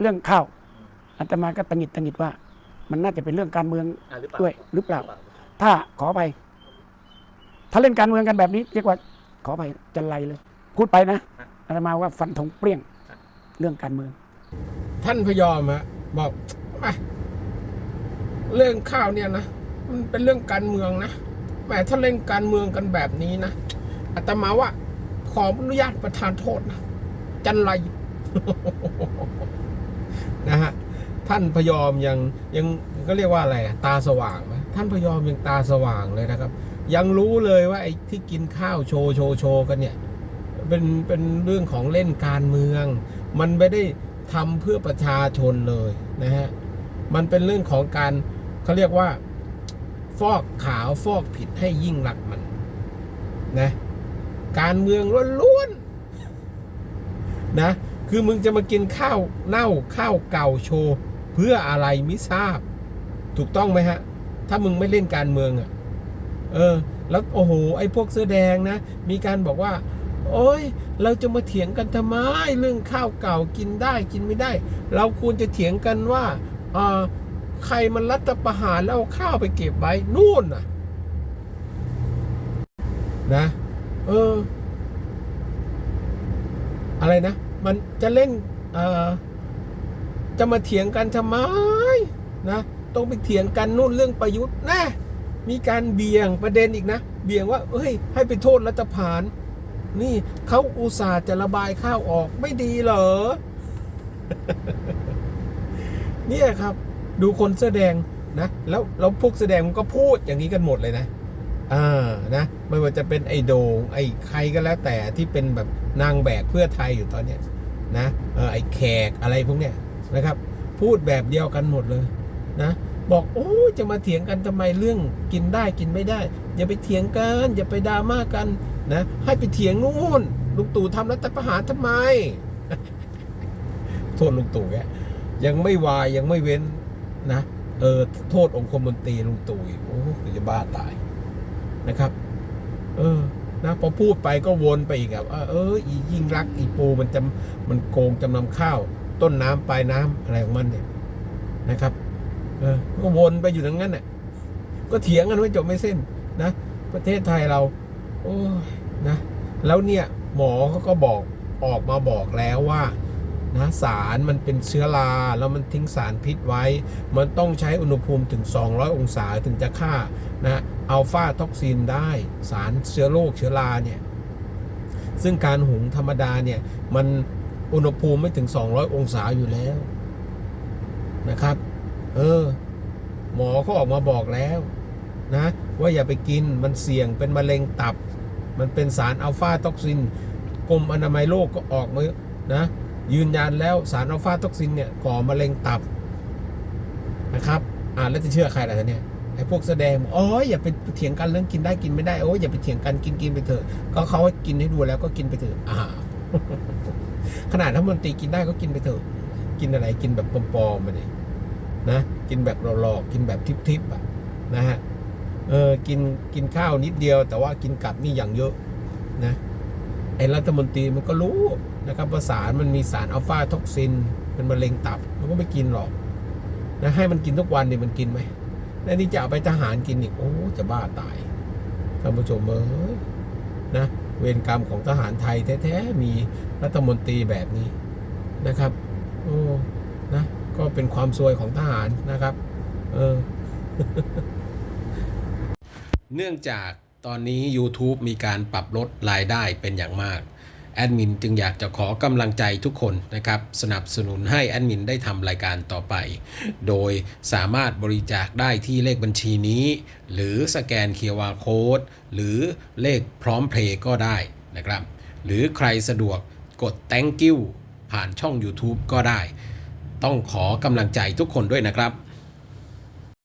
เรื่องข้าวอาตมาก็ตังหงิดตังหงิดว่า มันน่าจะเป็นเรื่องการเมืองอ่าหรือเปล่าด้วยหรือเปล่า ถ้าขอไป ถ้าเล่นการเมืองกันแบบนี้ เรียกว่า ขอไปจันไรเลย พูดไปนะอาตมาว่าฟันธงเปรี้ยงเรื่องการเมือง ท่านพยอมอะบอกมาเรื่องข้าวเนี่ยนะมันเป็นเรื่องการเมืองนะแหมถ้าเล่นการเมืองกันแบบนี้นะอาตมาว่าขออนุญาตประทานโทษนะจันไร นะฮะท่านพยอมยังยังก็เรียกว่าอะไรตาสว่างไหมท่านพยอมยังตาสว่างเลยนะครับ ยังรู้เลยว่าไอ้ที่กินข้าวโชว์โชว์โชว์กันเนี่ยเป็นเป็นเรื่องของเล่นการเมือง มันไม่ได้ทำเพื่อประชาชนเลยนะฮะมันเป็นเรื่องของการเขาเรียกว่า ฟอกขาวฟอกผิดให้ยิ่งรักมันนะการเมืองล้วนๆนะ คือมึงจะมากินข้าวเน่าข้าวเก่าโชว์ เพื่ออะไรไม่ทราบ ถูกต้องไหมฮะ ถ้ามึงไม่เล่นการเมืองอะ่ะ เออ แล้วโอ้โห ไอ้พวกเสื้อแดงนะ มีการบอกว่า โอ้ย เราจะมาเถียงกันทำไมเรื่องข้าวเก่ากินได้กินไม่ได้ เราควรจะเถียงกันว่าเออใครมันรัฐประหารแล้วเอาข้าวไปเก็บไว้นู่นน่ะ นะ เออ อะไรนะ มันจะเล่นเออจะมาเถียงกันทำไมนะต้องไปเถียงกันนู่นเรื่องประยุทธ์นะมีการเบี่ยงประเด็นอีกนะ เบี่ยงว่าเอ้ยให้ไปโทษรัฐประหารนี่เขาอุตส่าห์จะระบายข้าวออกไม่ดีเหรอ เนี่ยครับ ดูคนเสื้อแดงนะ แล้วแล้วพวกเสื้อแดงมันก็พูดอย่างนี้กันหมดเลยนะ อ่านะไม่ว่าจะเป็นไอโดงไอใครก็แล้วแต่ที่เป็นแบบนางแบกเพื่อไทยอยู่ตอนเนี้ยนะเออไอแขกอะไรพวกเนี้ยนะครับ พูดแบบเดียวกันหมดเลยนะบอกโอ้จะมาเถียงกันทำไมเรื่องกินได้กินไม่ได้ อย่าไปเถียงกันอย่าไปดราม่ากันนะให้ไปเถียงนู่นลุงตู่ทำรัฐประหารทำไมโทษลุงตู่แกยังไม่วายยังไม่เว้นนะเออโทษองคมนตรีลุงตู่อีกโอ้จะบ้าตาย นะครับ เออนะพอพูดไปก็วนไปอีกอะว่าเอออียิ่งรักอีปูมันจะมันโกงจำนำข้าว ต้นน้ำปลายน้ำอะไรของมันเนี่ยนะครับ เออก็วนไปอยู่อย่างนั้นน่ะก็เถียงกันไม่จบไม่สิ้นนะ ประเทศไทยเรา โอ้ยนะ แล้วเนี่ย หมอเขาก็บอกออกมาบอกแล้วว่า นะสารมันเป็นเชื้อราแล้วมันทิ้งสารพิษไว้ มันต้องใช้อุณหภูมิถึง 200 องศาถึงจะฆ่านะอัลฟาท็อกซินได้สารเชื้อโรคเชื้อราเนี่ยซึ่งการหุงธรรมดาเนี่ยมันอุณหภูมิไม่ถึง 200 องศาอยู่แล้วนะครับ เออ หมอเขาออกมาบอกแล้วนะว่าอย่าไปกินมันเสี่ยงเป็นมะเร็งตับ มันเป็นสารอัลฟาท็อกซินกรมอนามัยโลกก็ออกมานะ ยืนยันแล้วสารอัลฟาท็อกซินเนี่ยก่อมะเร็งตับนะครับอ่าแล้วจะเชื่อใครล่ะเนี่ยไอ้พวกแสดงอ๋ออย่าไปเถียงกันเรื่องกินได้กินไม่ได้โอ้ยอย่าไปเถียงกันกินกินไปเถอะ ก็เขาให้กินให้ดูแล้วก็กินไปเถอะอ่าขนาดรัฐมนตรีกินได้ก็กินไปเถอะ กินอะไรกินแบบปลอมๆมาเนี่ยนะกินแบบหลอกๆกินแบบทิพย์ๆอะนะฮะเออกินกินข้าวนิดเดียว แต่ว่ากินกลับนี่อย่างเยอะนะ ไอ้รัฐมนตรีมันก็รู้นะครับว่าสารมันมีสารอัลฟาท็อกซิน เป็นมะเร็งตับ มันก็ไม่กินหรอกนะให้มันกินทุกวันเนี่ยมันกินไหมแล้วนี่จะเอาไปทหารกินอีกโอ้จะบ้าตายท่านผู้ชมเอ้ยนะเวรกรรมของทหารไทยแท้ๆมีรัฐมนตรีแบบนี้นะครับโอ้นะก็เป็นความซวยของทหารนะครับ เออ เนื่องจาก ตอนนี้ YouTube มีการปรับลดรายได้เป็นอย่างมาก แอดมินจึงอยากจะขอกำลังใจทุกคนนะครับ สนับสนุนให้แอดมินได้ทำรายการต่อไป โดยสามารถบริจาคได้ที่เลขบัญชีนี้ หรือสแกน QR Code หรือเลขพร้อมเพลย์ก็ได้นะครับ หรือใครสะดวกกด thank you ผ่านช่อง YouTube ก็ได้ ต้องขอกำลังใจทุกคนด้วยนะครับ